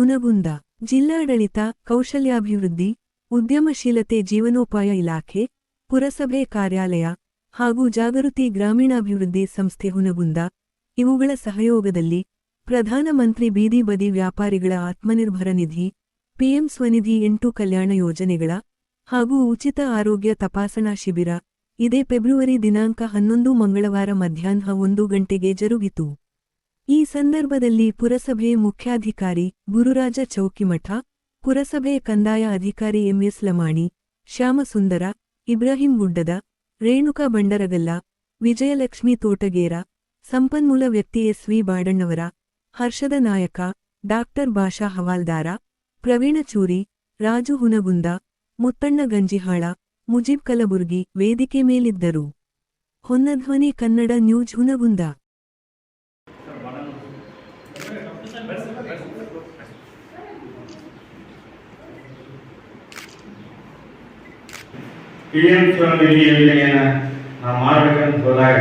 ಹುನಗುಂದ ಜಿಲ್ಲಾಡಳಿತ, ಕೌಶಲ್ಯಾಭಿವೃದ್ಧಿ, ಉದ್ಯಮಶೀಲತೆ ಜೀವನೋಪಾಯ ಇಲಾಖೆ, ಪುರಸಭೆ ಕಾರ್ಯಾಲಯ ಹಾಗೂ ಜಾಗೃತಿ ಗ್ರಾಮೀಣಾಭಿವೃದ್ಧಿ ಸಂಸ್ಥೆ ಹುನಗುಂದ ಇವುಗಳ ಸಹಯೋಗದಲ್ಲಿ ಪ್ರಧಾನಮಂತ್ರಿ ಬೀದಿ ಬದಿ ವ್ಯಾಪಾರಿಗಳ ಆತ್ಮನಿರ್ಭರ ನಿಧಿ, ಪಿಎಂ ಸ್ವನಿಧಿ ಎಂಟು ಕಲ್ಯಾಣ ಯೋಜನೆಗಳ ಹಾಗೂ ಉಚಿತ ಆರೋಗ್ಯ ತಪಾಸಣಾ ಶಿಬಿರ. ಇದೇ ಫೆಬ್ರವರಿ ದಿನಾಂಕ ಹನ್ನೊಂದು ಮಂಗಳವಾರ ಮಧ್ಯಾಹ್ನ ಒಂದು ಗಂಟೆಗೆ ಜರುಗಿತು. ಈ ಸಂದರ್ಭದಲ್ಲಿ ಪುರಸಭೆ ಮುಖ್ಯಾಧಿಕಾರಿ ಗುರುರಾಜ ಚೌಕಿಮಠ ಪುರಸಭೆ ಕಂದಾಯ ಅಧಿಕಾರಿ ಎಂಎಸ್ ಲಮಾಣಿ, ಶ್ಯಾಮಸುಂದರ, ಇಬ್ರಾಹಿಂ ಗುಡ್ಡದ, ರೇಣುಕಾ ಬಂಡರಗಲ್ಲ, ವಿಜಯಲಕ್ಷ್ಮಿ ತೋಟಗೇರ, ಸಂಪನ್ಮೂಲ ವ್ಯಕ್ತಿ ಎಸ್ವಿ ಬಾಡಣ್ಣವರ, ಹರ್ಷದ ನಾಯಕ, ಡಾಕ್ಟರ್ ಬಾಷಾ ಹವಾಲ್ದಾರ, ಪ್ರವೀಣ ಚೂರಿ, ರಾಜು ಹುನಗುಂದ, ಮುತ್ತಣ್ಣ ಗಂಜಿಹಾಳ, ಮುಜೀಬ್ ಕಲಬುರ್ಗಿ ವೇದಿಕೆ ಮೇಲಿದ್ದರು. Honnadhwani Kannada news Hungund. P M Svanidhi ಯೋಜನೆಯನ್ನ ನಾವು ಮಾಡಬೇಕಂತ ಹೋದಾಗ,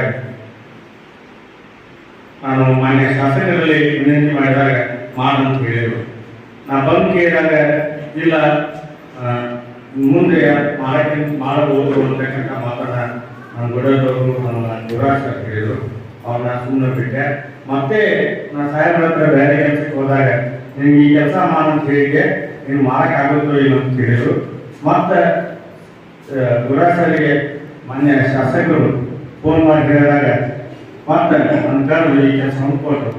ನಾನು ಮಾನ್ಯ ಶಾಸಕರಲ್ಲಿ ವಿನಂತಿ ಮಾಡಿದಾಗ ಮಾಡಂತ ಹೇಳಿದರು. ನಾ ಬಂದು ಕೇಳಿದಾಗ, ಇಲ್ಲ ಮುಂದೆ ಮಾಡಕ್ಕೆ ಮಾಡಬಹುದು ಅಂತಕ್ಕಂಥ ಮಾತನ್ನ ನನ್ನ ದೊಡ್ಡದವರು ನಮ್ಮ ಸರ್ ಹೇಳಿದರು. ಅವ್ರನ್ನ ಸುಮ್ಮನೆ ಬಿಟ್ಟೆ. ಮತ್ತೆ ನಾ ಸಾಹೇಬ್ರ ಹತ್ರ ಬೇರೆ ಕೆಲಸಕ್ಕೆ ಹೋದಾಗ, ನಿಮ್ಗೆ ಈ ಕೆಲಸ ಮಾಡಂತ ಹೇಳಿದ್ದೆ. ನೀನು ಮಾಡಕ್ಕಾಗುತ್ತೋ ಇಲ್ಲ ಅಂತ ಹೇಳಿದರು ಮತ್ತೆ ದುರಾಸರಿಗೆ ಮಾನ್ಯ ಶಾಸಕರು ಫೋನ್ ಮಾಡಿ ಹೇಳಿದಾಗ ಮತ್ತೆ ಅಂತಾರು ಈ ಕೆಲಸವನ್ನು ಕೊಟ್ಟರು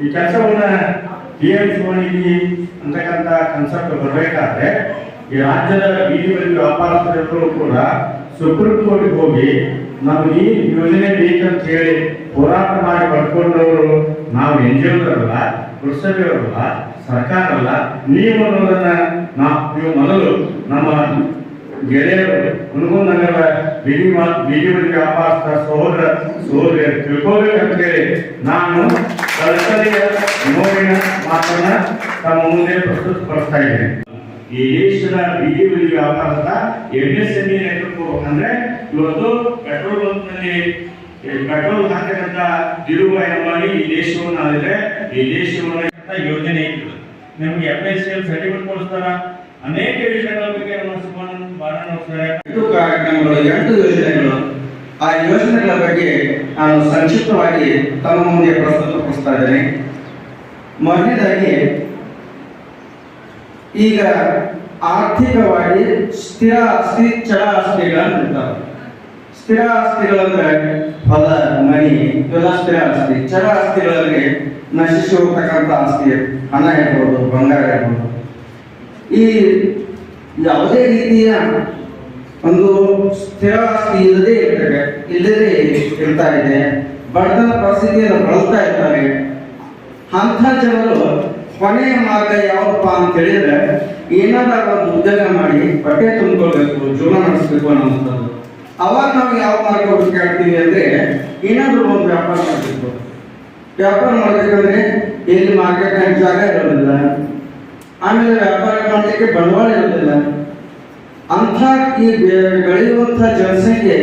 ಈ ಕೆಲಸವನ್ನು ಪಿ ಎಂ ಶಿವನಿಧಿ ಅಂತಕ್ಕಂಥ ಕನ್ಸೆಪ್ಟ್ ಬರಬೇಕಾದ್ರೆ, ಈ ರಾಜ್ಯದ ಬೀದಿ ಬಳಿ ವ್ಯಾಪಾರಸ್ಥರೆಲ್ಲರೂ ಕೂಡ ಸುಪ್ರೀಂ ಕೋರ್ಟ್ಗೆ ಹೋಗಿ ನಾವು ಈ ಯೋಜನೆ ಬೇಕಂತ ಹೇಳಿ ಹೋರಾಟ ಮಾಡಿ ಪಡ್ಕೊಂಡವರು ನಾವು ಎನ್ ಜಿ ಒದಲ್ಲ ಪುರಸಭೆಯವರಲ್ಲ ಸರ್ಕಾರ ಅಲ್ಲ ನೀವು ಅನ್ನೋದನ್ನ ನಾವು ನೀವು ಮೊದಲು ನಮ್ಮ ಗೆಳೆಯರು ಹುನಗುಂದ ನಗರ ಬೀದಿ ಮಾ- ಬೀದಿ ಬದಿ ವ್ಯಾಪಾರಸ್ಥ ಸಹೋದರ ಸಹೋದರಿಯರು ತಿಳ್ಕೋಬೇಕಂತೇಳಿ ನಾನು ಕಲ್ಪನೆಯ ನೋವಿನ ಮಾತನ್ನ ತಮ್ಮ ಮುಂದೆ ಪ್ರಸ್ತುತಪಡಿಸ್ತಾ ಇದ್ದೇನೆ. ಈ ದೇಶದ ಬೀದಿ ಬದಿ ವ್ಯಾಪಾರದ ಎಂ ಎಸ್ ಎಂ ಇ ಇವತ್ತು ಪೆಟ್ರೋಲ್ ಬಂಕ್ನಲ್ಲಿ ಪೆಟ್ರೋಲ್ ಹಾಕಿದಂತ ಧೀರುಭಾಯಿ ಅಂಬಾನಿ ಈ ದೇಶವನ್ನು ಆದ್ರೆ ಈ ದೇಶವನ್ನು ಯೋಜನೆ ಇತ್ತು ನಿಮ್ಗೆ ಎಫ್ ಎಸ್ ಎಲ್ ಸರ್ಟಿಫಿಕೇಟ್ ಕೊಡಿಸ್ತಾರ? ಅನೇಕ ವಿಷಯಗಳ ಬಗ್ಗೆ ನಮ್ಮ ಎಂಟು ಕಾರ್ಯಕ್ರಮಗಳು, ಎಂಟು ಯೋಜನೆಗಳು. ಆ ಯೋಜನೆಗಳ ಬಗ್ಗೆ ನಾನು ಸಂಕ್ಷಿಪ್ತವಾಗಿ ತಮ್ಮ ಮುಂದೆ ಪ್ರಸ್ತುತಪಡಿಸ್ತಾ ಇದ್ದೇನೆ. ಮೊದಲನೇದಾಗಿ, ಈಗ ಆರ್ಥಿಕವಾಗಿ ಸ್ಥಿರ ಆಸ್ತಿ ಚಳ ಆಸ್ತಿಗಳನ್ನು ಇರ್ತಾವೆ ಸ್ಥಿರ ಆಸ್ತಿಗಳಂದ್ರೆ ಹೊಲ, ಮನಿ ಇವೆಲ್ಲ ಸ್ಥಿರ ಆಸ್ತಿ. ಚರ ಆಸ್ತಿಗಳಲ್ಲಿ ನಶಿಸಿ ಹೋಗ್ತಕ್ಕಂಥ ಆಸ್ತಿ, ಹಣ ಇರ್ಬೋದು, ಬಂಗಾರ ಇರ್ಬೋದು. ಈ ಯಾವುದೇ ರೀತಿಯ ಒಂದು ಸ್ಥಿರ ಆಸ್ತಿ ಇಲ್ಲದೆ ಇರ್ತದೆ, ಇಲ್ಲದೆ ಇರ್ತಾ ಇದೆ ಬಡತನ ಪರಿಸ್ಥಿತಿಯನ್ನು ಬಳಲ್ತಾ ಇರ್ತಾರೆ. ಅಂಥ ಜನರು ಕೊನೆಯ ಮಾರ್ಗ ಯಾವಪ್ಪ ಅಂತ ಹೇಳಿದ್ರೆ, ಏನಾದರೂ ಒಂದು ಉದ್ಯೋಗ ಮಾಡಿ ಬಟ್ಟೆ ತುಂಬಿಕೊಳ್ಬೇಕು, ಜೀವನ ನಡೆಸಬೇಕು ಅನ್ನೋಂಥದ್ದು ಅವಾಗ ನಾವು ಯಾವ ಮಾರ್ಗ ಹುಡುಕಾಡ್ತೀವಿ ಅಂದ್ರೆ, ಏನಾದರೂ ಒಂದು ವ್ಯಾಪಾರ ಮಾಡಬೇಕು. ವ್ಯಾಪಾರ ಮಾಡ್ಬೇಕಂದ್ರೆ ಎಲ್ಲಿ ಮಾರ್ಕೆಟ್ ಜಾಗ ಇರೋದಿಲ್ಲ. ಆಮೇಲೆ ವ್ಯಾಪಾರ ಮಾಡಲಿಕ್ಕೆ ಬಂಡವಾಳ ಇರೋದಿಲ್ಲ ಅಂಥ ಈ ಬೆಳೆಯುವಂತ ಜನಸಂಖ್ಯೆ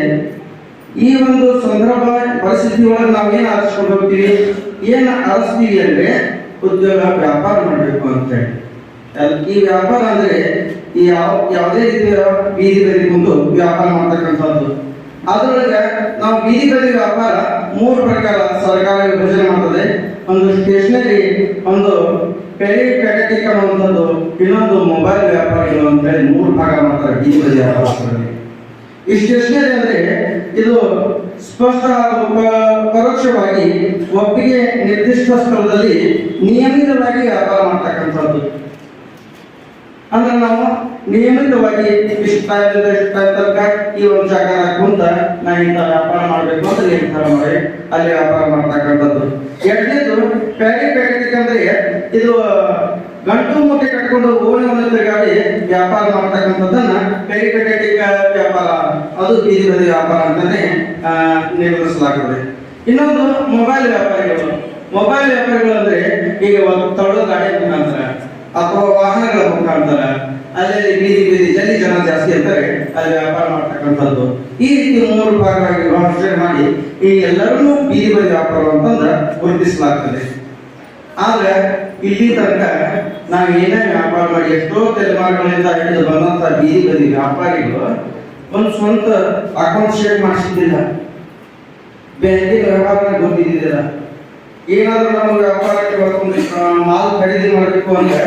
ಈ ಒಂದು ಸಂದರ್ಭ ಪರಿಸ್ಥಿತಿ ಒಳಗೆ ನಾವು ಏನು ಆರಿಸ್ಕೊಂಡು ಹೋಗ್ತೀವಿ? ಏನು ಆರಿಸ್ತೀವಿ ಅಂದ್ರೆ ಉದ್ಯೋಗ ವ್ಯಾಪಾರ ಮಾಡಬೇಕು ಅಂತ ಹೇಳಿ ಈ ವ್ಯಾಪಾರ ಅಂದ್ರೆ ಈ ಯಾವ ಯಾವುದೇ ರೀತಿಯ ಬೀದಿ ಬದಿ ಮುಂದೆ ವ್ಯಾಪಾರ ಮಾಡ್ತಕ್ಕಂಥದ್ದು. ಅದರೊಳಗೆ ನಾವು ಬೀದಿ ಬದಿ ವ್ಯಾಪಾರ ಮೂರು ಪ್ರಕಾರ ಸರ್ಕಾರ ವಿಭಜನೆ ಮಾಡ್ತದೆ. ಒಂದು ಸ್ಟೇಷನರಿ ಒಂದು ಪೆರಿಪೆಡೆಟಿಕ್ ಅನ್ನುವಂಥದ್ದು ಇನ್ನೊಂದು ಮೊಬೈಲ್ ವ್ಯಾಪಾರ ಇದು ಅಂತ ಹೇಳಿ ಮೂರು ಭಾಗ ಮಾಡ್ತಾರೆ, ಬದಿ ವ್ಯಾಪಾರದಲ್ಲಿ ಈ ಸ್ಟೇಷನರಿ ಅಂದ್ರೆ, ಇದು ಸ್ಪಷ್ಟ ಪರೋಕ್ಷವಾಗಿ ಒಪ್ಪಿಗೆ ನಿರ್ದಿಷ್ಟ ಸ್ಥಳದಲ್ಲಿ ನಿಯಮಿತವಾಗಿ ವ್ಯಾಪಾರ ಮಾಡ್ತಕ್ಕಂಥದ್ದು. ಅಂದ್ರೆ ನಾವು ನಿಯಮಿತವಾಗಿ ಇಷ್ಟ ಇಷ್ಟ ತನಕ ಈ ಒಂದು ಜಾಗ ಕುಂತ ನಾ ಇಂಥ ವ್ಯಾಪಾರ ಮಾಡಬೇಕು ಅಂತ ನಿರ್ಧಾರ ಮಾಡಿ ಅಲ್ಲಿ ವ್ಯಾಪಾರ ಮಾಡ್ತಕ್ಕಂಥದ್ದು. ಎರಡನೇದು ಪ್ಯಾರಿ ಪ್ಯಾಕೆಟಿಕ್ ಅಂದ್ರೆ ಇದು ಗಂಟು ಮೂಟೆ ಕಟ್ಕೊಂಡು ಓಣಿ ಒಂದು ತಿರುಗಾಡಿ ವ್ಯಾಪಾರ ಮಾಡ್ತಕ್ಕಂಥದ್ದನ್ನ ಪ್ಯಾರಿ ಪ್ಯಾಕೆಟಿಕ್ ವ್ಯಾಪಾರ, ಅದು ಬೀದಿ ಬದಿ ವ್ಯಾಪಾರ ಅಂತಾನೆ ನಿರ್ವಹಿಸಲಾಗುತ್ತದೆ ಇನ್ನೊಂದು ಮೊಬೈಲ್ ವ್ಯಾಪಾರಿಗಳು. ಮೊಬೈಲ್ ವ್ಯಾಪಾರಿಗಳು ಅಂದ್ರೆ ಈಗ ಒಂದು ತೊಡೋ ಗಾಡಿ ಮುಖಾಂತರ. ಅಥವಾ ವಾಹನಗಳ ಮುಖಾಂತರ ಅಲ್ಲಿ ಬೀದಿ ಬೀದಿ ಜಲ್ಲಿ ಜನ ಜಾಸ್ತಿ ಅಂತಾರೆ ಅಲ್ಲಿ ವ್ಯಾಪಾರ ಮಾಡ್ತಕ್ಕಂಥದ್ದು. ಈ ರೀತಿ ಮೂರು ಭಾಗವಾಗಿ ವಿಭಾಷಣೆ ಮಾಡಿ ಈ ಎಲ್ಲರನ್ನೂ ಬೀದಿ ಬದಿ ವ್ಯಾಪಾರ ಅಂತಂದ್ರೆ ಗುರುತಿಸಲಾಗ್ತದೆ. ಆದ್ರೆ, ಇಲ್ಲಿ ತನಕ ನಾವು ಏನೇ ವ್ಯಾಪಾರ ಮಾಡಿ ಎಷ್ಟೋ ತಲೆಮಾರುಗಳಿಂದ ಹಿಡಿದು ಬಂದಂತ ಬೀದಿ ಬದಿ ವ್ಯಾಪಾರಿಗಳು ಒಂದು ಸ್ವಂತ ಅಕೌಂಟ್ ಶೇರ್ ಮಾಡಿಸಿದ್ದಿಲ್ಲ. ಬ್ಯಾಂಕಿನ ವ್ಯವಹಾರ ಗೊತ್ತಿದ್ದಿಲ್ಲ ಏನಾದ್ರೂ ನಮ್ಮ ವ್ಯಾಪಾರಕ್ಕೆ ಇವತ್ತೊಂದು ಮಾಲ್ ಖರೀದಿ ಮಾಡಬೇಕು ಅಂದ್ರೆ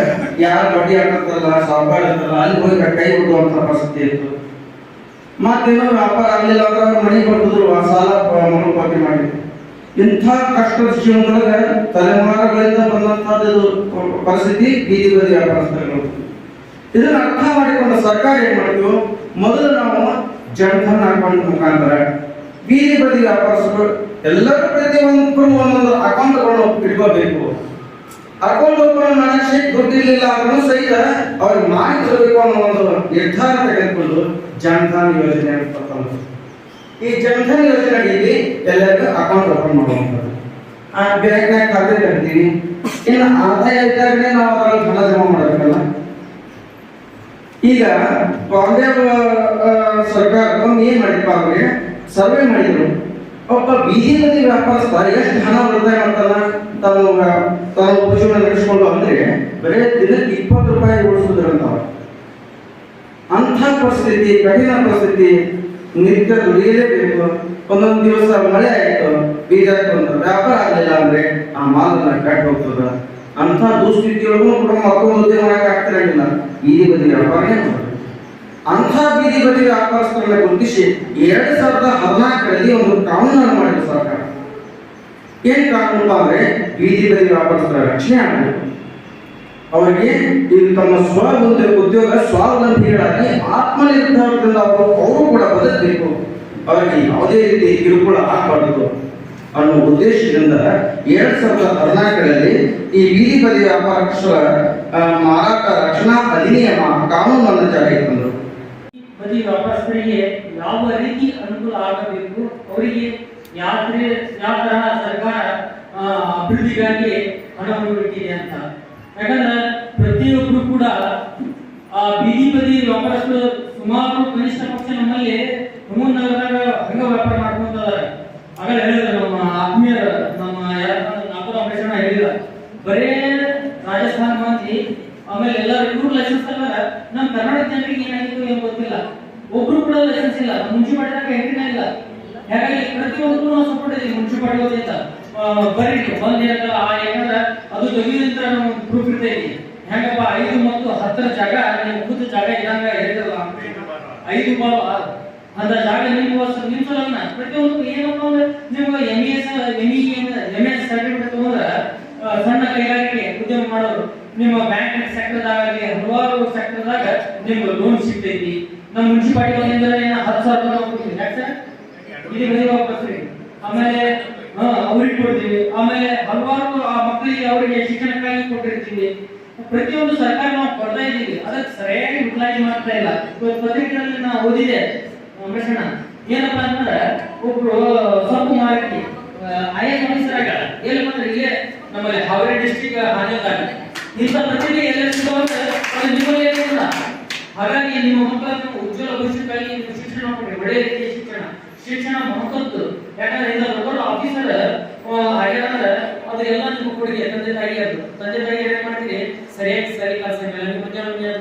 ಯಾರು ಬಡ್ಡಿ ಹಾಕತ್ತಲ್ಲ ಸಾಂಬಾರ ಇರ್ತಾರಲ್ಲ ಅಲ್ಲಿ ಹೋಗಿ ಕೈ ಬಿಡುವಂತ ಪರಿಸ್ಥಿತಿ ಇತ್ತು. ಮತ್ತೇನೋ ವ್ಯಾಪಾರ ಆಗ್ಲಿಲ್ಲ ಅಂದ್ರೆ ಅವ್ರ ಮನೆಗೆ ಬರ್ತಿದ್ರು ಆ ಸಾಲ ಮರುಪಾತಿ ಮಾಡಿ. ಇಂಥ ಕಷ್ಟದ ಜೀವನದೊಳಗೆ ತಲೆಮಾರುಗಳಿಂದ ಬಂದಂತಹ ಪರಿಸ್ಥಿತಿ, ಬೀದಿ ಬದಿ ವ್ಯಾಪಾರಸ್ಥರು. ಇದನ್ನ ಅರ್ಥ ಮಾಡಿಕೊಂಡ ಸರ್ಕಾರ ಏನ್ ಮಾಡಿತು? ಮೊದಲು ನಾವು ಜನ್ಧನ್ ಅಕೌಂಟ್ ಮುಖಾಂತರ ಬೀದಿ ಬದಿ ವ್ಯಾಪಾರಸ್ಥರು ಎಲ್ಲರ ಪ್ರತಿಯೊಂದು ಒಂದೊಂದು ಅಕೌಂಟ್ ತಗೊಂಡು ತಿಳ್ಕೋಬೇಕು ಅಕೌಂಟ್ ಓಪನ್ ಮಾಡಕ್ಕೆ ದುಡ್ಡು ಗೊತ್ತಿರಲಿಲ್ಲ ಅಂದ್ರೂ ಸಹಿತ ಅವ್ರಿಗೆ ಮಾಹಿತಿ ಇರಬೇಕು ಅನ್ನೋ ಒಂದು ನಿರ್ಧಾರ ತೆಗೆದುಕೊಂಡು ಜನ್ಧನ್ ಯೋಜನೆ ಅಂತ ಈ ಜನ್ಧನ್ ಯೋಜನೆ ಅಡಿಯಲ್ಲಿ ಎಲ್ಲರಿಗೂ ಅಕೌಂಟ್ ಓಪನ್ ಮಾಡುವಂಥದ್ದು. ಆ ಬ್ಯಾಂಕ್ನಾಗ ಖಾತೆ ತೆಗಿತೀವಿ ಇನ್ನು ಆದಾಯ ಇದ್ದಾಗಲೇ ನಾವು ಅದರಲ್ಲಿ ಹಣ ಜಮಾ ಮಾಡಬೇಕಲ್ಲ? ಈಗ ಬಾಂಬೆ ಆ, ಸರ್ಕಾರ ಒಂದು ಏನ್ ಮಾಡಿಪ್ಪ ಅವ್ರಿಗೆ ಸರ್ವೆ ಮಾಡಿದ್ರು. ಒಬ್ಬ ಬೀದಿ ಬದಿ ವ್ಯಾಪಾರಸ್ಥ ಎಷ್ಟು ಹಣ ಉಳಿತಾಯ ಮಾಡ್ತಾನ ತಾನು ತಾನು ಉಪಜೀವನ ನಡೆಸ್ಕೊಂಡು ಅಂದ್ರೆ ಬರೇ ದಿನಕ್ಕೆ ಇಪ್ಪತ್ತು ರೂಪಾಯಿ ಉಳಿಸುದ್ರಂತ ಅಂಥ ಪರಿಸ್ಥಿತಿ, ಕಠಿಣ ಪರಿಸ್ಥಿತಿ, ನಿತ್ಯ ದುಡಿಯಲೇಬೇಕು. ಒಂದೊಂದು ದಿವಸ ಮಳೆ ಆಯ್ತು, ಬೀಜ ಬಂತು, ವ್ಯಾಪಾರ ಆಗಲಿಲ್ಲ ಅಂದ್ರೆ ಆ ಮಾಲನ್ನ ಕಟ್ ಹೋಗ್ತದ. ಅಂಥ ದುಸ್ಥಿತಿಯೊಳಗೂ ಕೂಡ ಮಕ್ಕಳು ಉದ್ಯೋಗ ಮಾಡಕ್ಕೆ ಆಗ್ತಿರಂಗಿಲ್ಲ ಈ ಬದಿ ವ್ಯಾಪಾರನೇ ಅಂಥ ಬೀದಿ ಬದಿ ವ್ಯಾಪಾರಸ್ಥರನ್ನ ಗುರುತಿಸಿ ಎರಡ್ ಸಾವಿರದ ಹದಿನಾಲ್ಕರಲ್ಲಿ ಒಂದು ಕಾನೂನನ್ನು ಮಾಡಿದ್ರು ಸರ್ಕಾರ. ಏನ್ ಕಾನೂನು ಅಂದ್ರೆ ಬೀದಿ ಬದಿ ವ್ಯಾಪಾರಸ್ಥರ ರಕ್ಷಣೆ ಆಗಬೇಕು. ಅವರಿಗೆ ಇಲ್ಲಿ ತಮ್ಮ ಸ್ವ ಒಂದು ಉದ್ಯೋಗ ಸ್ವಾವಲಂಬಿಗಳಾಗಿ ಆತ್ಮನಿರ್ಭರದಿಂದ ಅವರು ಅವರು ಕೂಡ ಬದುಕಬೇಕು. ಅವರಿಗೆ ಯಾವುದೇ ರೀತಿ ಕಿರುಕುಳ ಆಗಬಾರದು ಅನ್ನೋ ಉದ್ದೇಶದಿಂದ ಎರಡ್ ಸಾವಿರದ ಹದಿನಾಲ್ಕರಲ್ಲಿ ಈ ಬೀದಿ ಬದಿ ವ್ಯಾಪಾರಸ್ಥರ ಮಾರಾಟ ರಕ್ಷಣಾ ಅಧಿನಿಯಮ, ಕಾನೂನನ್ನು ಜಾರಿಗೆ ತಂದರು. ಬದಿ ವ್ಯಾಪಾರಸ್ಥರಿಗೆ ಯಾವ ರೀತಿ ಅನುಕೂಲ ಆಗಬೇಕು, ಅವರಿಗೆ ಯಾತ್ರೆ ತರ- ಯಾವ ತರಹ ಸರ್ಕಾರ ಅಭಿವೃದ್ಧಿಗಾಗಿ ಹಣವನ್ನು ಇಟ್ಟಿದೆ ಅಂತ. ಯಾಕಂದ್ರೆ ಪ್ರತಿಯೊಬ್ಬರು ಕೂಡ, ಆ, ಬೀದಿ ಬದಿ ವ್ಯಾಪಾರಸ್ಥರು ಸುಮಾರು ಕನಿಷ್ಠ ಪಕ್ಷ ನಮ್ಮಲ್ಲಿ ಹುಮ್ಮನ್ ನಗರದಾಗ ಹಂಗ ವ್ಯಾಪಾರ ಮಾಡ್ಕೊಂತ ಆಗಲೇ ಹೇಳಿದ್ರು ನಮ್ಮ ಆತ್ಮೀಯರ, ನಮ್ಮ ನಾಲ್ಕು ಆಪರೇಷನ್ ಹೇಳಿಲ್ಲ ಬರೇ ರಾಜಸ್ಥಾನ ಮಂದಿ ಆಮೇಲೆ ಎಲ್ಲ ಇವ್ರು ಲೈಸೆನ್ಸ್ ಅಲ್ಲ ನಮ್ಮ ಕರ್ನಾಟಕ ಜನರಿಗೆ ಏನಾಗಿತ್ತು ಏನು ಗೊತ್ತಿಲ್ಲ. ಒಬ್ರು ಕೂಡ ಲೈಸೆನ್ಸ್ ಇಲ್ಲ. ಮಾಡಿದಾಗ ಎಂಟ್ರಿನ ಇಲ್ಲ. ಹಾಗಾಗಿ ಪ್ರತಿಯೊಂದು ನಾವು ಸಪೋರ್ಟ್ ಇದೀವಿ ಮುಂಚೆ ವತಿಯಿಂದ ಆ, ಬರೀ ಬಂದ್ ಏನಲ್ಲ ಆ ಏನಂದ್ರೆ ಅದು ಜಮೀನಿಂದ ನಾವು ಪ್ರೂಫ್ ಇರ್ತೈತಿ ಹೆಂಗಪ್ಪ ಐದು ಮತ್ತು ಹತ್ತರ ಜಾಗ ನಿಮ್ಮ ಖುದ್ದು ಜಾಗ ಇದಂಗ ಹೇಳಿದ್ರಲ್ಲ ಐದು ಬಾಲ್ ಅಂತ ಜಾಗ ನಿಮ್ಮ ನಿಮ್ಮ ಸಲನ್ನ ಪ್ರತಿಯೊಂದು ಏನಪ್ಪ ಅಂದ್ರೆ ನಿಮ್ಗೆ M S M E M S certificate ತಗೊಂಡ್ರೆ ಸಣ್ಣ ಕೈಗಾರಿಕೆ ಉದ್ಯಮ ಮಾಡೋರು ನಿಮ್ಮ ಬ್ಯಾಂಕ್ ಸೆಕ್ಟರ್ದಾಗಲಿ ಹಲವಾರು ಸೆಕ್ಟರ್ದಾಗ ನಿಮ್ಗೆ ಲೋನ್ ಸಿಗ್ತೈತಿ. ನಮ್ಮ ಮುನ್ಸಿಪಾಲಿಟಿ ಬಂದಿಂದ ಏನ ಹತ್ತು ಸಾವಿರ ರೂಪಾಯಿ ಕೊಡ್ತೀವಿ ಯಾಕೆ ಸರ್? ಇಲ್ಲಿ ಬರೀ ವಾಪಸ್ ಆಮೇಲೆ ಅವ್ರಿಗೆ ಕೊಡ್ತೀವಿ. ಆಮೇಲೆ ಹಲವಾರು, ಆ, ಮಕ್ಕಳಿಗೆ ಅವರಿಗೆ ಶಿಕ್ಷಣಕ್ಕಾಗಿ ಕೊಟ್ಟಿರ್ತೀವಿ. ಪ್ರತಿಯೊಂದು ಸರ್ಕಾರ ನಾವು ಕೊಡ್ತಾ ಇದ್ದೀವಿ. ಅದಕ್ಕೆ ಸರಿಯಾಗಿ ಯುಟಿಲೈಸ್ ಮಾಡ್ತಾ ಇಲ್ಲ. ಇವತ್ತು ಪತ್ರಿಕೆಗಳಲ್ಲಿ ನಾವು ಓದಿದೆ. ಮಿಶ್ರಣ ಏನಪ್ಪ ಅಂತಂದ್ರೆ ಒಬ್ರು ಸೊಪ್ಪು ಮಾರಕ್ಕೆ ಐ ಎಸ್ ಆಫೀಸರ್ ಎಲ್ಲಿ ಬಂದ್ರೆ ಇಲ್ಲೇ ನಮ್ಮಲ್ಲಿ ಹಾವೇರಿ ಡಿಸ್ಟಿಕ್ ಹಾನಿಯಾಗಿ ಇಂಥ ಪತ್ರಿಕೆ ಎಲ್ಲ ಸಿಗುವಂತ ನಿಮ್ಮಲ್ಲಿ ಏನಿಲ್ಲ. ಹಾಗಾಗಿ ನಿಮ್ಮ ಮಕ್ಕಳನ್ನು ಉಜ್ವಲ ಭವಿಷ್ಯಕ್ಕಾಗಿ ಶಿಕ್ಷಣ ಕೊಡಿ ಒಳ್ಳೆ ರೀತಿಯ ಶಿಕ್ಷಣ. ಶಿಕ್ಷಣ ಮಹತ್ವದ್ದು. ಯಾಕಂದ್ರೆ ದೊಡ್ಡ ಆಫೀಸರ್ ಆಗ್ಯಾರಂದ್ರೆ ಅದು ಎಲ್ಲ ನಿಮ್ಮ ಕೊಡುಗೆ ತಂದೆ ತಾಯಿ ಅದು. ತಂದೆ ತಾಯಿ ಏನ್ ಮಾಡ್ತೀರಿ? ಸರಿಯಾಗಿ ಸರಿ ಕೆಲಸ ಮೇಲೆ ಮುಂಜಾನೆ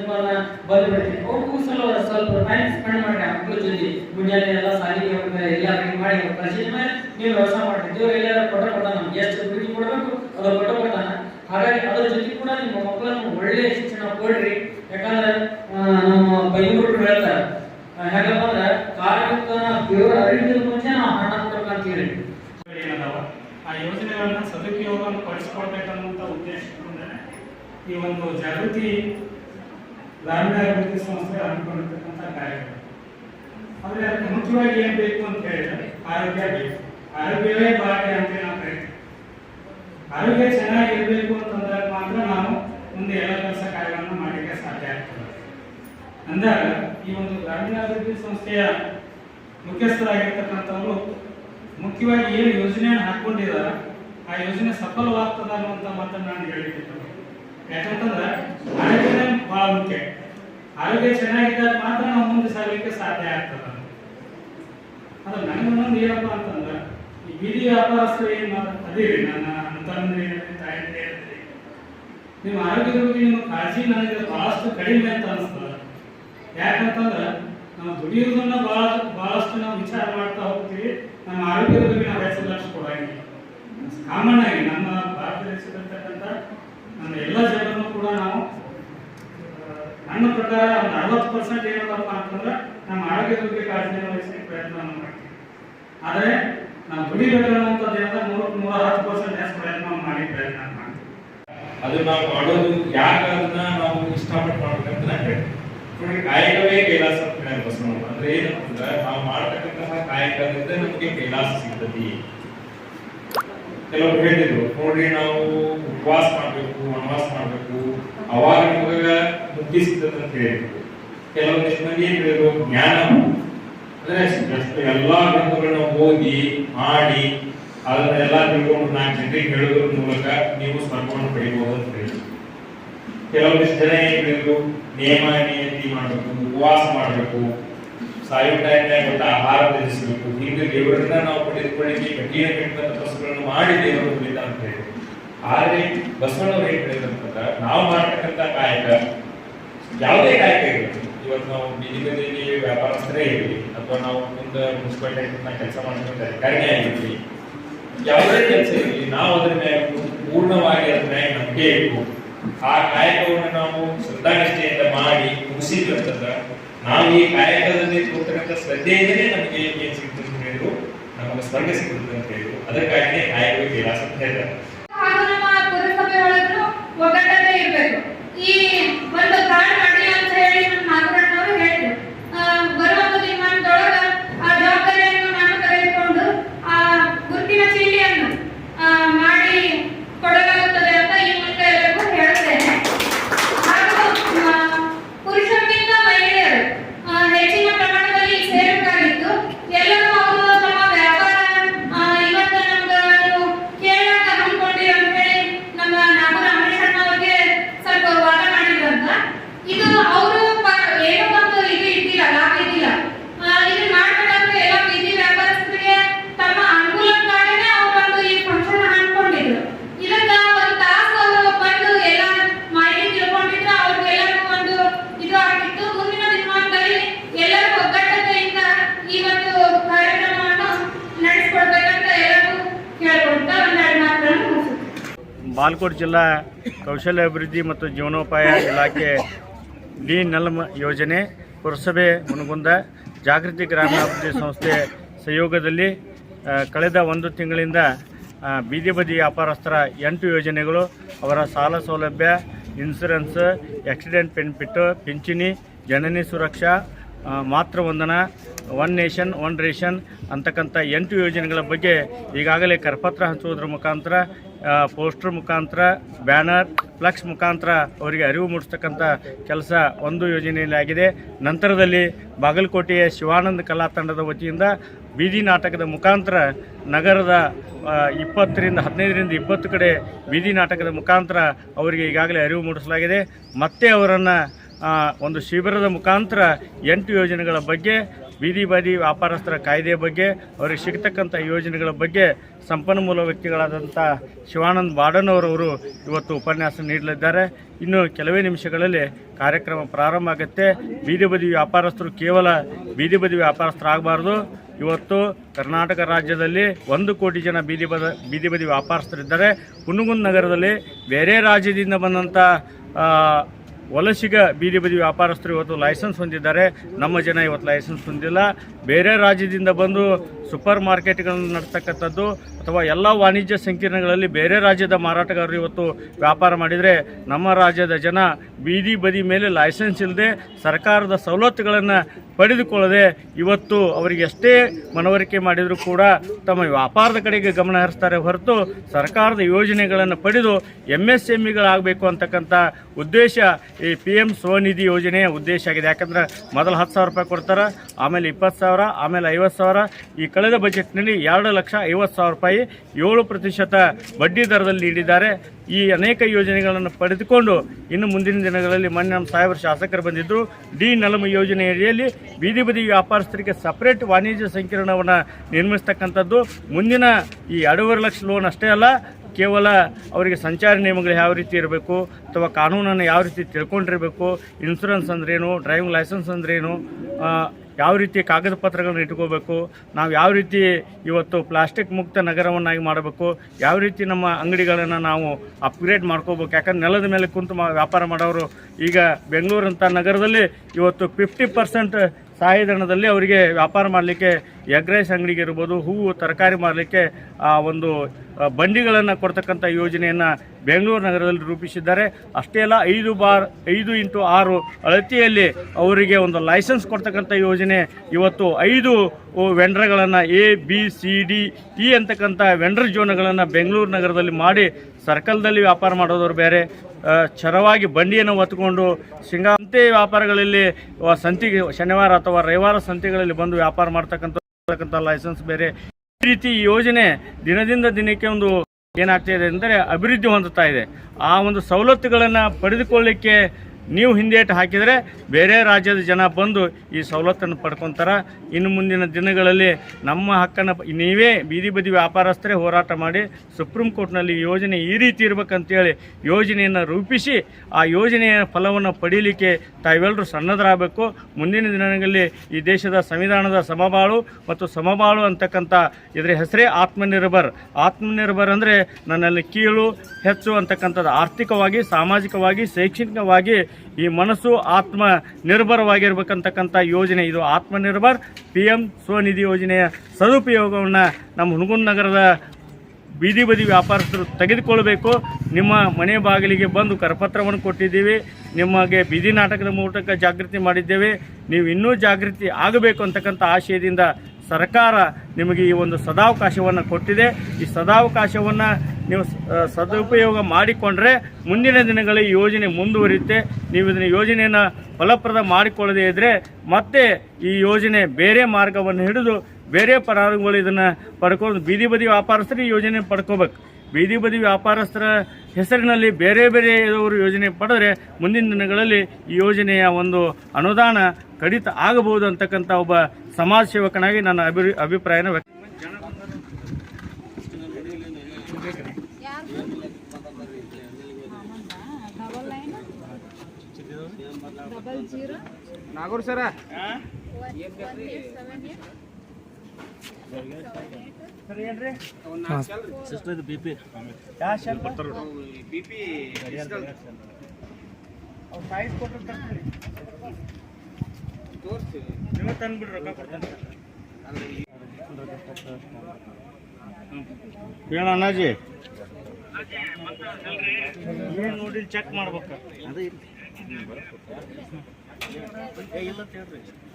ಬಂದು ಬಿಡ್ತೀನಿ ಅವ್ರಿಗೂ ಸ್ವಲ್ಪ ಸ್ವಲ್ಪ ಟೈಮ್ ಸ್ಪೆಂಡ್ ಮಾಡಿ ಮಕ್ಕಳ ಜೊತೆ. ಮುಂಜಾನೆ ಎಲ್ಲ ಸಾಲಿಗೆ ಎಲ್ಲ ಮಾಡಿ ಕಳಿಸಿದ ನೀವು ವ್ಯವಸಾಯ ಮಾಡ್ತೀವಿ ದೇವ್ರು ಎಲ್ಲಾರು ಕೊಟ್ಟ ಕೊಟ್ಟ ನಮ್ಗೆ ಎಷ್ಟು ಪ್ರೀತಿ ಕೊಡಬೇಕು? ಅದು ಕೊಟ್ಟ ಕೊಡ್ತಾನ ಹಾಗಾಗಿ ಅದರ ಜೊತೆ ಕೂಡ ನಿಮ್ಮ ಮಕ್ಕಳನ್ನು ಒಳ್ಳೆಯ ಶಿಕ್ಷಣ ಕೊಡ್ರಿ. ಯಾಕಂದ್ರೆ ನಮ್ಮ ಬೈಗುರು ಹೇಳ್ತಾರೆ ಹೇಗಪ್ಪ ಅಂದ್ರೆ ಕಾರ್ಯಕ್ರಮ ದೇವರ ಅರಿವಿನ ಮುಂಚೆ ನಾವು ಹಣ ಕೇಳಿ ಏನದಾವ? ಆ ಯೋಜನೆಗಳನ್ನ ಸದುಪಯೋಗ ಪಡಿಸ್ಕೊಳ್ಬೇಕನ್ನುವಂತ ಉದ್ದೇಶ ಈ ಒಂದು ಜಾಗೃತಿ, ಗ್ರಾಮೀಣ ಅಭಿವೃದ್ಧಿ ಸಂಸ್ಥೆ ಹಮ್ಮಿಕೊಂಡಿರ್ತಕ್ಕಂಥ ಕಾರ್ಯಕ್ರಮ ಆದ್ರೆ ಮುಖ್ಯವಾಗಿ ಏನ್ ಬೇಕು ಅಂತ ಹೇಳಿದ್ರೆ, ಆರೋಗ್ಯ ಬೇಕು. ಆರೋಗ್ಯವೇ ಭಾಗ್ಯ ಅಂತ ನಾವು ಆರೋಗ್ಯ ಚೆನ್ನಾಗಿರಬೇಕು ಅಂತಂದಾಗ ಮಾತ್ರ ನಾವು ಮುಂದೆ ಎಲ್ಲ ಕೆಲಸ ಕಾರ್ಯಗಳನ್ನು ಮಾಡಲಿಕ್ಕೆ ಸಾಧ್ಯ ಆಗ್ತದೆ. ಅಂದಾಗ ಈ ಒಂದು ಗ್ರಾಮೀಣಾಭಿವೃದ್ಧಿ ಸಂಸ್ಥೆಯ ಮುಖ್ಯಸ್ಥರಾಗಿರ್ತಕ್ಕಂಥವರು ಮುಖ್ಯವಾಗಿ ಏನು ಯೋಜನೆಯನ್ನು ಹಾಕೊಂಡಿದಾರ ಆ ಯೋಜನೆ ಸಫಲವಾಗ್ತದ ಅನ್ನುವಂಥ ಮಾತನ್ನು ನಾನು ಹೇಳಿದ್ದೇನೆ ಯಾಕಂತಂದ್ರೆ ಆರೋಗ್ಯನೇ ಬಹಳ ಮುಖ್ಯ. ಆರೋಗ್ಯ ಚೆನ್ನಾಗಿದ್ದಾಗ ಮಾತ್ರ ನಾವು ಮುಂದೆ ಸಾಗಲಿಕ್ಕೆ ಸಾಧ್ಯ ಆಗ್ತದ. ಅದು ಮುಂದೆ ಏನಪ್ಪ ಅಂತಂದ್ರೆ ಬೀದಿ ವ್ಯಾಪಾರಸ್ಥರು ಏನು ರೀ ನನ್ನ ಅಂತಂದ್ರೆ ತಾಯಿ ನಿಮ್ಮ ಆರೋಗ್ಯದ ಬಗ್ಗೆ ನಿಮ್ಮ ಕಾಳಜಿ ನನಗೆ ಬಹಳಷ್ಟು ಕಡಿಮೆ ಅಂತ ಅನಿಸ್ತದೆ. ಯಾಕಂತಂದ್ರೆ, ನಾವು ದುಡಿಯೋದನ್ನ ಬಹಳ ಬಹಳಷ್ಟು ನಾವು ವಿಚಾರ ಮಾಡ್ತಾ ಹೋಗ್ತೀವಿ, ನಮ್ಮ ಆರೋಗ್ಯದ ಬಗ್ಗೆ ನಾವು ಹೆಚ್ಚು ಲಕ್ಷ ಕೊಡಂಗಿಲ್ಲ. ಕಾಮನ್ ನಮ್ಮ ಭಾರತ ದೇಶದಲ್ಲಿರ್ತಕ್ಕಂಥ ನಮ್ಮ ಎಲ್ಲ ಜನರನ್ನು ಕೂಡ ನಾವು ನನ್ನ ಪ್ರಕಾರ ಒಂದು ಅರವತ್ತು ಪರ್ಸೆಂಟ್ ಏನದಪ್ಪ ಅಂತಂದ್ರೆ, ನಮ್ಮ ಆರೋಗ್ಯದ ಬಗ್ಗೆ ಕಾಳಜಿಯನ್ನು ವಹಿಸಲಿಕ್ಕೆ ಪ್ರಯತ್ನ ಮಾಡ್ತೀವಿ. ಆದರೆ ನಾವು ದುಡಿಬೇಕನ್ನುವಂಥದ್ದು ಏನಂದ್ರೆ ನೂರ ನೂರ ಹತ್ತು ಪರ್ಸೆಂಟ್ ಹೆಚ್ಚು ಪ್ರಯತ್ನ ಮಾಡಿ ಪ್ರಯತ್ನ ಮಾಡ್ತೀವಿ ಅದು ನಾವು ಮಾಡೋದು ಯಾಕೆ ಅದನ್ನ ನಾವು ಇಷ್ಟಪಟ್ಟು ಮಾಡ್ಬೇಕಂತ ನಾನು ಹೇಳ್ತೀನಿ. ಕಾಯಕವೇ ಕೈಲಾಸ ಬಸವಣ್ಣ ಅಂದ್ರೆ ಏನಂತಂದ್ರೆ ನಾವು ಮಾಡ್ತಕ್ಕಂತಹ ಕಾಯಕದಿಂದ ನಮಗೆ ಕೈಲಾಸ ಸಿಗ್ತತಿ ಕೆಲವರು ಹೇಳಿದ್ರು ನೋಡ್ರಿ ನಾವು ಉಪವಾಸ ಮಾಡ್ಬೇಕು, ವನವಾಸ ಮಾಡ್ಬೇಕು. ಅವಾಗ ನಮಗ ಮುಕ್ತಿ ಸಿಗ್ತದೆ ಅಂತ ಹೇಳಿದ್ರು. ಕೆಲವೊಂದಿಷ್ಟು ಮಂದಿ ಏನ್ ಹೇಳಿದ್ರು ಜ್ಞಾನ ಅಂದ್ರೆ ಎಲ್ಲಾ ಗ್ರಂಥಗಳನ್ನ ಓದಿ, ಮಾಡಿ ಅದನ್ನೆಲ್ಲ ತಿಳ್ಕೊಂಡು ನಾಲ್ಕು ಜನರಿಗೆ ಹೇಳೋದ್ರ ಮೂಲಕ ನೀವು ಸ್ವರ್ಗವನ್ನು ಪಡಿಬಹುದು ಅಂತ ಹೇಳಿ. ಕೆಲವೊಂದಿಷ್ಟು ಜನ ಏನ್ ಹೇಳಿದ್ರು? ನಿಯಮ ನಿಯತಿ ಮಾಡಬೇಕು, ಉಪವಾಸ ಮಾಡಬೇಕು ಸಾಯೋ ಟೈಮ್ನಾಗ ಆಹಾರ ತ್ಯಜಿಸಬೇಕು. ಹಿಂಗೆ ದೇವರನ್ನ ನಾವು ಪಡೆದುಕೊಳ್ಳಿಕ್ಕೆ ಕಠಿಣ ಕಠಿಣ ತಪಸ್ಸುಗಳನ್ನು ಮಾಡಿ ದೇವರು ಉಳಿದ ಅಂತ ಹೇಳಿ. ಆದ್ರೆ ಬಸವಣ್ಣವ್ರು ಏನ್ ಹೇಳಿದ್ರಂತ ನಾವು ಮಾಡ್ತಕ್ಕಂಥ ಕಾಯಕ, ಯಾವುದೇ ಕಾಯಕ ಇರಲಿ. ಇವತ್ತು ನಾವು ಬೀದಿ ಬದಿಯಲ್ಲಿ ವ್ಯಾಪಾರಸ್ಥರೇ ಇರಲಿ. ಅಥವಾ ನಾವು ಮುಂದೆ ಮುನ್ಸಿಪಾಲಿಟಿ ಕೆಲಸ ಮಾಡ್ತಕ್ಕಂಥ ಅಧಿಕಾರಿನೇ ಆಗಿರ್ಲಿ, ಯಾವುದೇ ಕೆಲಸ ಇರಲಿ, ನಾವು ಅದ್ರ ಮೇಲೆ ಪೂರ್ಣವಾಗಿ ಅದ್ರ ಮೇಲೆ ನಂಬಿಕೆ ಇಟ್ಟು ಆ ಕಾಯಕವನ್ನು ನಾವು ಶ್ರದ್ಧಾನಿಷ್ಠೆಯಿಂದ ಮಾಡಿ ಮುಗಿಸಿದ್ವಿ ಅಂತಂದ್ರೆ ನಾವು ಈ ಕಾಯಕದಲ್ಲಿ ತೋರ್ತಕ್ಕಂಥ ಶ್ರದ್ಧೆಯಿಂದಲೇ ನಮಗೆ ಏನ್ ಸಿಗ್ತದೆ ಅಂತ ಹೇಳಿದ್ರು. ನಮಗೆ ಸ್ವರ್ಗ ಸಿಗ್ತದೆ ಅಂತ ಹೇಳಿದ್ರು. ಅದಕ್ಕಾಗಿಯೇ ಕಾಯಕವೇ ಕೈಲಾಸ ಅಂತ ಹೇಳ್ತಾರೆ ಹಾಗೂ ನಮ್ಮ ಪುರಸಭೆ ಒಳಗೂ ಒಗ್ಗಟ್ಟೇ ಇರ್ಬೇಕು ಈ ಒಂದು ಕಾರ್ಡ್ ಮಾಡಿ ಅಂತ ಹೇಳಿ ನಮ್ಮ ನಾಗರಣ್ಣವರು ಹೇಳಿದ್ರು ಆ, ಬರುವಂತ ದಿನಮಾನದೊಳಗ ಆ ಜವಾಬ್ದಾರಿಯನ್ನು ನಾನು ತೆಗೆದುಕೊಂಡು ಆ ಗುರುತಿನ ಚೀಟಿಯನ್ನು ಆ, ಮಾಡಿ ಕೊಡಲಾಗುತ್ತದೆ ಅಂತ ಈ ಮೂಲಕ ಎಲ್ಲರಿಗೂ ಹೇಳುತ್ತೇನೆ ಹಾಗೂ ಆ, ಪುರುಷರಿಗಿಂತ ಮಹಿಳೆಯರು ಆ, ಹೆಚ್ಚಿನ ಪ್ರಮಾಣದಲ್ಲಿ ಸೇರಬೇಕಾಗಿತ್ತು ಎಲ್ಲರೂ ಅವರು ತಮ್ಮ ವ್ಯಾಪಾರ ಆ, ಇವತ್ತು ನಮ್ಗೆ ಕೇಳಾಕ ಹಮ್ಮಿಕೊಂಡಿರೋ ಅಂತ ಹೇಳಿ ನಮ್ಮ ನಾಗೂರ ಅಮರೇಶಣ್ಣ ಅವ್ರಿಗೆ ಸ್ವಲ್ಪ ವಾದ ಮಾಡಿದ್ರಂತ ಇದು ಅವರು ಏನೋ ಒಂದು ಇದು ಇದ್ದಿಲ್ಲ ಲಾಭ ಇದ್ದಿಲ್ಲ ಆ, ಇದು ಮಾಡ್ಬೇಕಾದ್ರೆ ಎಲ್ಲ ಬೀದಿ ವ್ಯಾಪಾರಸ್ಥರಿಗೆ ತಮ್ಮ ಅನುಕೂಲಕ್ಕಾಗನೇ ಅವ್ರು ಒಂದು ಈ ಫಂಕ್ಷನ್ ಹಮ್ಮಿಕೊಂಡಿದ್ರು ಇದಕ್ಕ ಒಂದು ತಾಸು ಅವರು ಬಂದು ಎಲ್ಲ ಮಾಹಿತಿ ತಿಳ್ಕೊಂಡಿದ್ರೆ ಅವ್ರಿಗೆಲ್ಲರಿಗೂ ಒಂದು ಇದು ಆಗಿತ್ತು ಮುಂದಿನ ದಿನಮಾನದಲ್ಲಿ ಎಲ್ಲರೂ ಒಗ್ಗಟ್ಟತೆಯಿಂದ ಈ ಒಂದು ಕಾರ್ಯಕ್ರಮವನ್ನು ನಡೆಸ್ಕೊಡ್ಬೇಕಂತ ಎಲ್ಲರಿಗೂ ಕೇಳ್ಕೊಳ್ತಾ ಒಂದೆರಡು ಮಾತುಗಳನ್ನು ಮುಗಿಸುತ್ತೆ ಬಾಲ್ಕೋಟ್ ಜಿಲ್ಲಾ ಕೌಶಲ್ಯ ಅಭಿವೃದ್ಧಿ ಮತ್ತು ಜೀವನೋಪಾಯ ಇಲಾಖೆ ಡಿ ನಲ್ಮ ಯೋಜನೆ ಪುರಸಭೆ ಮುನಗುಂದ ಜಾಗೃತಿ ಗ್ರಾಮೀಣಾಭಿವೃದ್ಧಿ ಸಂಸ್ಥೆ ಸಹಯೋಗದಲ್ಲಿ ಕಳೆದ ಒಂದು ತಿಂಗಳಿಂದ ಬೀದಿ ಬದಿ ವ್ಯಾಪಾರಸ್ಥರ ಎಂಟು ಯೋಜನೆಗಳು ಅವರ ಸಾಲ ಸೌಲಭ್ಯ, ಇನ್ಸೂರೆನ್ಸ್, ಆಕ್ಸಿಡೆಂಟ್ ಬೆನಿಫಿಟ್, ಪಿಂಚಣಿ, Janani Suraksha Matruvandana one nation, one ration ಅಂತಕ್ಕಂಥ ಎಂಟು ಯೋಜನೆಗಳ ಬಗ್ಗೆ ಈಗಾಗಲೇ ಕರಪತ್ರ ಹಂಚುವುದರ ಮುಖಾಂತರ ಪೋಸ್ಟರ್ ಮುಖಾಂತರ, ಬ್ಯಾನರ್, ಫ್ಲಕ್ಸ್ ಮುಖಾಂತರ ಅವರಿಗೆ ಅರಿವು ಮೂಡಿಸ್ತಕ್ಕಂಥ ಕೆಲಸ ಒಂದು ಯೋಜನೆಯಲ್ಲಿ ಆಗಿದೆ. ನಂತರದಲ್ಲಿ ಬಾಗಲಕೋಟೆಯ ಶಿವಾನಂದ ಕಲಾ ತಂಡದ ವತಿಯಿಂದ ಬೀದಿ ನಾಟಕದ ಮುಖಾಂತರ ನಗರದ ಇಪ್ಪತ್ತರಿಂದ ಹದಿನೈದರಿಂದ ಇಪ್ಪತ್ತು ಕಡೆ ಬೀದಿ ನಾಟಕದ ಮುಖಾಂತರ ಅವರಿಗೆ ಈಗಾಗಲೇ ಅರಿವು ಮೂಡಿಸಲಾಗಿದೆ. ಮತ್ತೆ ಅವರನ್ನು ಒಂದು ಶಿಬಿರದ ಮುಖಾಂತರ ಎಂಟು ಯೋಜನೆಗಳ ಬಗ್ಗೆ ಬೀದಿ ಬದಿ ವ್ಯಾಪಾರಸ್ಥರ ಕಾಯ್ದೆ ಬಗ್ಗೆ, ಅವರಿಗೆ ಸಿಗ್ತಕ್ಕಂಥ ಯೋಜನೆಗಳ ಬಗ್ಗೆ ಸಂಪನ್ಮೂಲ ವ್ಯಕ್ತಿಗಳಾದಂಥ ಶಿವಾನಂದ್ ಬಾಡನವರವರು ಇವತ್ತು ಉಪನ್ಯಾಸ ನೀಡಲಿದ್ದಾರೆ. ಇನ್ನು ಕೆಲವೇ ನಿಮಿಷಗಳಲ್ಲಿ ಕಾರ್ಯಕ್ರಮ ಪ್ರಾರಂಭ ಆಗುತ್ತೆ. ಬೀದಿ ಬದಿ ವ್ಯಾಪಾರಸ್ಥರು ಕೇವಲ ಬೀದಿ ಬದಿ ವ್ಯಾಪಾರಸ್ಥರಾಗಬಾರ್ದು. ಇವತ್ತು ಕರ್ನಾಟಕ ರಾಜ್ಯದಲ್ಲಿ ಒಂದು ಕೋಟಿ ಜನ ಬೀದಿ ಬದ, ಬೀದಿ ಬದಿ ವ್ಯಾಪಾರಸ್ಥರಿದ್ದಾರೆ. ಕುನುಗುಂದ್ ನಗರದಲ್ಲಿ ಬೇರೆ ರಾಜ್ಯದಿಂದ ಬಂದಂಥ ವಲಸಿಗ ಬೀದಿ ಬದಿ ವ್ಯಾಪಾರಸ್ಥರು ಇವತ್ತು ಲೈಸೆನ್ಸ್ ಹೊಂದಿದ್ದಾರೆ. ನಮ್ಮ ಜನ ಇವತ್ತು ಲೈಸೆನ್ಸ್ ಹೊಂದಿಲ್ಲ. ಬೇರೆ ರಾಜ್ಯದಿಂದ ಬಂದು ಸೂಪರ್ ಮಾರ್ಕೆಟ್ಗಳನ್ನು ನಡೆಸ್ತಕ್ಕಂಥದ್ದು ಅಥವಾ ಎಲ್ಲ ವಾಣಿಜ್ಯ ಸಂಕೀರ್ಣಗಳಲ್ಲಿ ಬೇರೆ ರಾಜ್ಯದ ಮಾರಾಟಗಾರರು ಇವತ್ತು ವ್ಯಾಪಾರ ಮಾಡಿದರೆ ನಮ್ಮ ರಾಜ್ಯದ ಜನ ಬೀದಿ ಬದಿ ಮೇಲೆ ಲೈಸೆನ್ಸ್ ಇಲ್ಲದೆ ಸರ್ಕಾರದ ಸವಲತ್ತುಗಳನ್ನು ಪಡೆದುಕೊಳ್ಳದೆ ಇವತ್ತು ಅವರಿಗೆ ಎಷ್ಟೇ ಮನವರಿಕೆ ಮಾಡಿದರೂ ಕೂಡ ತಮ್ಮ ವ್ಯಾಪಾರದ ಕಡೆಗೆ ಗಮನ ಹರಿಸ್ತಾರೆ ಹೊರತು ಸರ್ಕಾರದ ಯೋಜನೆಗಳನ್ನು ಪಡೆದು ಎಂ ಎಸ್ ಎಂ ಇಗಳಾಗಬೇಕು ಅಂತಕ್ಕಂಥ ಉದ್ದೇಶ ಈ ಪಿ ಎಂ ಸ್ವನಿಧಿ ಯೋಜನೆಯ ಉದ್ದೇಶ ಆಗಿದೆ. ಯಾಕಂದ್ರೆ ಮೊದಲು ಹತ್ತು ಸಾವಿರ ರೂಪಾಯಿ ಕೊಡ್ತಾರೆ, ಆಮೇಲೆ ಇಪ್ಪತ್ತು ಸಾವಿರ, ಆಮೇಲೆ ಐವತ್ತು ಸಾವಿರ. ಈ ಕಳೆದ ಬಜೆಟ್ನಲ್ಲಿ ಎರಡು ಲಕ್ಷ ಐವತ್ತು ಸಾವಿರ ರೂಪಾಯಿ ಏಳು ಪ್ರತಿಶತ ಬಡ್ಡಿ ದರದಲ್ಲಿ ನೀಡಿದ್ದಾರೆ. ಈ ಅನೇಕ ಯೋಜನೆಗಳನ್ನು ಪಡೆದುಕೊಂಡು ಇನ್ನು ಮುಂದಿನ ದಿನಗಳಲ್ಲಿ ಮೊನ್ನೆ ನಮ್ಮ ಸಾಹೇಬರು ಶಾಸಕರು ಬಂದಿದ್ದರು ಡಿ ನಲಮ ಯೋಜನೆಯಡಿಯಲ್ಲಿ ಬೀದಿ ಬದಿ ವ್ಯಾಪಾರಸ್ಥರಿಗೆ ಸಪ್ರೇಟ್ ವಾಣಿಜ್ಯ ಸಂಕೀರ್ಣವನ್ನು ನಿರ್ಮಿಸ್ತಕ್ಕಂಥದ್ದು. ಮುಂದಿನ ಈ ಎರಡೂವರೆ ಲಕ್ಷ ಲೋನ್ ಅಷ್ಟೇ ಅಲ್ಲ ಕೇವಲ ಅವರಿಗೆ ಸಂಚಾರ ನಿಯಮಗಳು ಯಾವ ರೀತಿ ಇರಬೇಕು, ಅಥವಾ ಕಾನೂನನ್ನು ಯಾವ ರೀತಿ ತಿಳ್ಕೊಂಡಿರಬೇಕು ಇನ್ಶೂರೆನ್ಸ್ ಅಂದ್ರೇನು ಡ್ರೈವಿಂಗ್ ಲೈಸೆನ್ಸ್ ಅಂದ್ರೇನು ಯಾವ ರೀತಿ ಕಾಗದ ಪತ್ರಗಳನ್ನ ಇಟ್ಕೋಬೇಕು, ನಾವು ಯಾವ ರೀತಿ ಇವತ್ತು ಪ್ಲಾಸ್ಟಿಕ್ ಮುಕ್ತ ನಗರವನ್ನಾಗಿ ಮಾಡಬೇಕು, ಯಾವ ರೀತಿ ನಮ್ಮ ಅಂಗಡಿಗಳನ್ನು ನಾವು ಅಪ್ಗ್ರೇಡ್ ಮಾಡ್ಕೋಬೇಕು, ಯಾಕಂದ್ರೆ ನೆಲದ ಮೇಲೆ ಕುಂತು ವ್ಯಾಪಾರ ಮಾಡೋರು ಈಗ ಬೆಂಗಳೂರಂಥ ನಗರದಲ್ಲಿ ಇವತ್ತು ಫಿಫ್ಟಿ ಪರ್ಸೆಂಟ್ ಸಹಾಯಧನದಲ್ಲಿ ಅವರಿಗೆ ವ್ಯಾಪಾರ ಮಾಡಲಿಕ್ಕೆ ಎಗ್ ರೈಸ್ ಅಂಗಡಿಗೆ ಇರ್ಬೋದು, ಹೂವು ತರಕಾರಿ ಮಾರಲಿಕ್ಕೆ, ಆ, ಒಂದು ಬಂಡಿಗಳನ್ನು ಕೊಡ್ತಕ್ಕಂಥ ಯೋಜನೆಯನ್ನು ಬೆಂಗಳೂರು ನಗರದಲ್ಲಿ ರೂಪಿಸಿದ್ದಾರೆ. ಅಷ್ಟೇ ಅಲ್ಲ, ಐದು ಬಾರ್, ಐದು ಇಂಟು ಆರು ಅಳತಿಯಲ್ಲಿ ಅವರಿಗೆ ಒಂದು ಲೈಸೆನ್ಸ್ ಕೊಡ್ತಕ್ಕಂಥ ಯೋಜನೆ ಇವತ್ತು ಐದು ವೆಂಡರ್ಗಳನ್ನು A B C D E ಅಂತಕ್ಕಂಥ ವೆಂಡ್ರ್ ಜೋನ್ಗಳನ್ನು ಬೆಂಗಳೂರು ನಗರದಲ್ಲಿ ಮಾಡಿ ಸರ್ಕಲ್ದಲ್ಲಿ ವ್ಯಾಪಾರ ಮಾಡೋದವ್ರು ಬೇರೆ ಚರವಾಗಿ ಬಂಡಿಯನ್ನು ಹೊತ್ಕೊಂಡು ಸಿಂಗಾಂತೆ ವ್ಯಾಪಾರಗಳಲ್ಲಿ ಆ, ಸಂತಿಗೆ ಶನಿವಾರ ಅಥವಾ ರವಿವಾರ ಸಂತೆಗಳಲ್ಲಿ ಬಂದು ವ್ಯಾಪಾರ ಮಾಡ್ತಕ್ಕಂಥ ಲೈಸೆನ್ಸ್ ಬೇರೆ. ಈ ರೀತಿ ಯೋಜನೆ ದಿನದಿಂದ ದಿನಕ್ಕೆ ಒಂದು ಏನಾಗ್ತಾ ಇದೆ ಅಂದರೆ ಅಭಿವೃದ್ಧಿ ಹೊಂದುತ್ತಾ ಇದೆ. ಆ ಒಂದು ಸವಲತ್ತುಗಳನ್ನು ಪಡೆದುಕೊಳ್ಳಿಕ್ಕೆ ನೀವು ಹಿಂದೇಟು ಹಾಕಿದರೆ ಬೇರೆ ರಾಜ್ಯದ ಜನ ಬಂದು ಈ ಸವಲತ್ತನ್ನು ಪಡ್ಕೊತಾರ. ಇನ್ನು ಮುಂದಿನ ದಿನಗಳಲ್ಲಿ ನಮ್ಮ ಹಕ್ಕನ್ನು ನೀವೇ ಬೀದಿ ಬದಿ ವ್ಯಾಪಾರಸ್ಥರೇ ಹೋರಾಟ ಮಾಡಿ ಸುಪ್ರೀಂ ಕೋರ್ಟ್ನಲ್ಲಿ ಯೋಜನೆ ಈ ರೀತಿ ಇರಬೇಕಂತೇಳಿ ಯೋಜನೆಯನ್ನು ರೂಪಿಸಿ ಆ ಯೋಜನೆಯ ಫಲವನ್ನು ಪಡೀಲಿಕ್ಕೆ ತಾವೆಲ್ಲರೂ ಸನ್ನದ್ಧರಾಗಬೇಕು ಮುಂದಿನ ದಿನಗಳಲ್ಲಿ ಈ ದೇಶದ ಸಂವಿಧಾನದ ಸಮಬಾಳು ಮತ್ತು ಸಮಬಾಳು ಅಂತಕ್ಕಂಥ ಇದರ ಹೆಸರೇ ಆತ್ಮನಿರ್ಭರ್. ಆತ್ಮನಿರ್ಭರ್ ಅಂದರೆ ನನ್ನಲ್ಲಿ ಕೀಳು, ಹೆಚ್ಚು ಅಂತಕ್ಕಂಥದ್ದು ಆರ್ಥಿಕವಾಗಿ, ಸಾಮಾಜಿಕವಾಗಿ, ಶೈಕ್ಷಣಿಕವಾಗಿ ಈ ಮನಸ್ಸು ಆತ್ಮ ನಿರ್ಭರವಾಗಿರ್ಬೇಕಂತಕ್ಕಂಥ ಯೋಜನೆ ಇದು. ಆತ್ಮನಿರ್ಭರ್ ಪಿ ಎಂ ಸ್ವನಿಧಿ ಯೋಜನೆಯ ಸದುಪಯೋಗವನ್ನು ನಮ್ಮ ಹುಣಗುಂದ ನಗರದ ಬೀದಿ ಬದಿ ವ್ಯಾಪಾರಸ್ಥರು ತೆಗೆದುಕೊಳ್ಬೇಕು. ನಿಮ್ಮ ಮನೆ ಬಾಗಿಲಿಗೆ ಬಂದು ಕರಪತ್ರವನ್ನು ಕೊಟ್ಟಿದ್ದೀವಿ. ನಿಮಗೆ ಬೀದಿ ನಾಟಕದ ಮೂಲಕ ಜಾಗೃತಿ ಮಾಡಿದ್ದೇವೆ. ನೀವು ಇನ್ನೂ ಜಾಗೃತಿ ಆಗಬೇಕು ಅಂತಕ್ಕಂಥ ಆಶಯದಿಂದ ಸರ್ಕಾರ ನಿಮಗೆ ಈ ಒಂದು ಸದಾವಕಾಶವನ್ನು ಕೊಟ್ಟಿದೆ. ಈ ಸದಾವಕಾಶವನ್ನು ನೀವು ಸದುಪಯೋಗ ಮಾಡಿಕೊಂಡ್ರೆ ಮುಂದಿನ ದಿನಗಳಲ್ಲಿ ಈ ಯೋಜನೆ ಮುಂದುವರಿಯುತ್ತೆ. ನೀವು ಇದನ್ನು ಯೋಜನೆಯನ್ನು ಫಲಪ್ರದ ಮಾಡಿಕೊಳ್ಳದೇ ಇದ್ದರೆ ಮತ್ತೆ ಈ ಯೋಜನೆ ಬೇರೆ ಮಾರ್ಗವನ್ನು ಹಿಡಿದು ಬೇರೆ ಪರಾರುಗಳು ಇದನ್ನು ಪಡ್ಕೊಂಡು ಬೀದಿ ಬದಿ ವ್ಯಾಪಾರಸ್ಥರು ಈ ಯೋಜನೆ ಪಡ್ಕೋಬೇಕು. ಬೀದಿ ಬದಿ ವ್ಯಾಪಾರಸ್ಥರ ಹೆಸರಿನಲ್ಲಿ ಬೇರೆ ಬೇರೆ ಇವರು ಯೋಜನೆ ಪಡೆದ್ರೆ ಮುಂದಿನ ದಿನಗಳಲ್ಲಿ ಈ ಯೋಜನೆಯ ಒಂದು ಅನುದಾನ ಕಡಿತ ಆಗಬಹುದು ಅಂತಕ್ಕಂಥ ಒಬ್ಬ ಸಮಾಜ ಸೇವಕನಾಗಿ ನನ್ನ ಅಭಿ ಅಭಿಪ್ರಾಯನ ವ್ಯಕ್ತ ನಾಗೂರ್ ಸರ. ಸಾಯಿಸ್ ಕೊಟ್ಟರು ತರ್ತೀರಿ ನೀವು ತಂದ್ಬಿಡ್ರಿ ರೊಕ್ಕ ಕೊಡ್ತೇನೆ. ಹೇಳ ಅಣ್ಣಾಜಿ. ಏನು ನೋಡಿ ಚೆಕ್ ಮಾಡ್ಬೇಕು ಅದೇ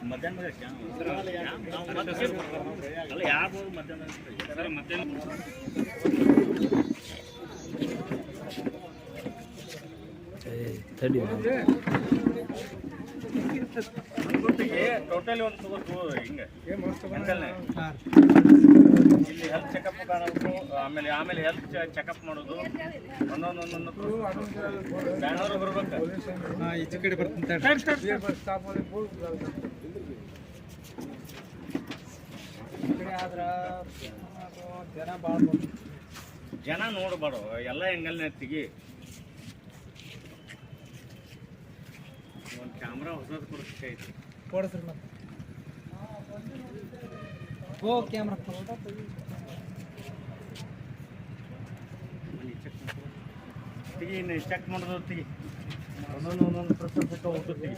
ಮಧ್ಯಾಹ್ನ ಅಲ್ಲ ಮಧ್ಯಾಹ್ನ ಟೋಟಲಿ ಒಂದು ತಗೋತು ಹಿಂಗೆ. ಇಲ್ಲಿ ಹೆಲ್ತ್ ಚೆಕಪ್ ಕಾಣಬೇಕು ಆಮೇಲೆ ಆಮೇಲೆ ಹೆಲ್ತ್ ಚೆಕಪ್ ಮಾಡೋದು. ಒಂದೊಂದು ಒಂದೊಂದು ಬ್ಯಾನರ್ ಬರ್ಬೇಕು. ಈಚೆ ಕಡೆ ಬರ್ತೀನಿ ಜನ ಭಾಳ ಜನ ನೋಡಬಾರ್ದು ಎಲ್ಲ ಹೆಂಗಲ್ನೇ ತೆಗಿ. ಒಂದು ಕ್ಯಾಮ್ರಾ ಹೊಸದು ಕೊಡಿಸ್ಕೈತಿ ಕೊಡ್ಸ್ರಿ ಮತ್ತೆ ಓ ಕ್ಯಾಮ್ರಾ ತೆಗಿ ಇನ್ನು ಚೆಕ್ ಮಾಡೋದು ತೆಗಿ ಒಂದೊಂದು ಒಂದೊಂದು ಪ್ರೊಸೆಸ್ ಹೋಗ್ತು ತೆಗಿ